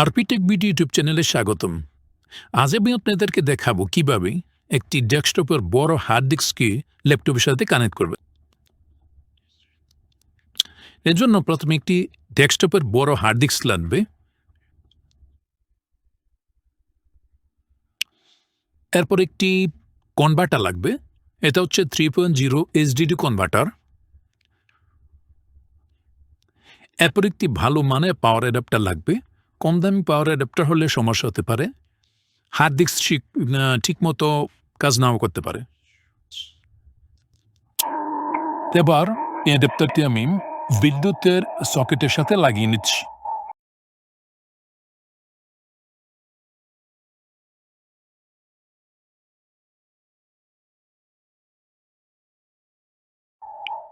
আরপিটেক BD YouTube চ্যানেলে স্বাগতম। আজ আমি আপনাদেরকে দেখাবো কীভাবে একটি ডেস্কটপের বড় হার্ড ডিস্ককে ল্যাপটপের সাথে কানেক্ট করবে এর জন্য প্রথমে একটি ডেস্কটপের বড় হার্ড ডিস্ক লাগবে। এরপর একটি কনভার্টার লাগবে। এটা হচ্ছে three point zero HDD converter. এরপর একটি ভালো মানের পাওয়ার অ্যাডাপ্টার লাগবে। কম দামি পাওয়ার অ্যাডাপ্টার হলে সমস্যা হতে পারে। হার্ড ডিস্ক ঠিক মতো কাজ নাও করতে পারে। এবার এই অ্যাডাপ্টারটি আমি বিদ্যুতের সকেটের সাথে লাগিয়ে নিচ্ছি।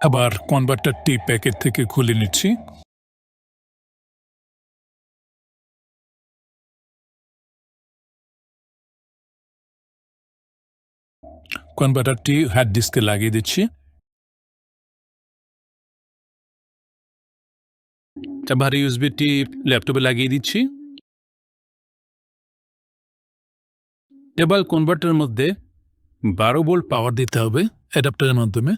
আবার কনভার্টারটি প্যাকেট থেকে খুলে নিচ্ছি। কনভার্টারটি হার্ড ডিস্কে লাগিয়ে দিচ্ছি। এবার ইউএসবিটি ল্যাপটপে লাগিয়ে দিচ্ছি। এবার কনভার্টারের মধ্যে বারো ভোল্ট পাওয়ার দিতে হবে অ্যাডাপ্টারের মাধ্যমে।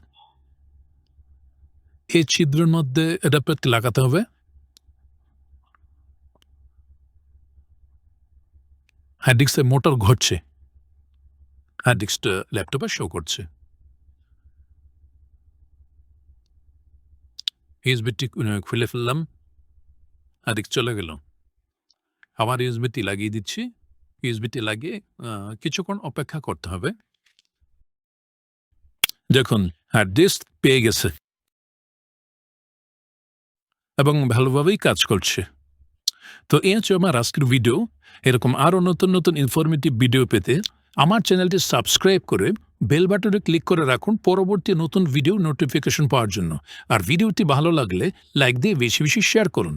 এই ছিদ্রের মধ্যে অ্যাডাপ্টারটি লাগাতে হবে। ডিস্কে মোটর ঘটছে। হার্ড ডিস্কটা ল্যাপটপে শো করছে। ইউএসবিটি খুলে ফেললাম। হার্ড ডিস্ক চলে গেল। আবার ইউএসবিটি লাগিয়ে দিচ্ছি। ইউএসবিটি লাগিয়ে কিছুক্ষণ অপেক্ষা করতে হবে। দেখুন হার্ড ডিস্ক পেয়ে গেছে। এবং ভালোভাবেই কাজ করছে। তো এই হচ্ছে আমার আজকের ভিডিও এরকম আরও নতুন নতুন ইনফরমেটিভ ভিডিও পেতে আমার চ্যানেলটি সাবস্ক্রাইব করে বেল বাটনে ক্লিক করে রাখুন পরবর্তী নতুন ভিডিও নোটিফিকেশন পাওয়ার জন্য। আর ভিডিওটি ভালো লাগলে লাইক দিয়ে বেশি বেশি শেয়ার করুন।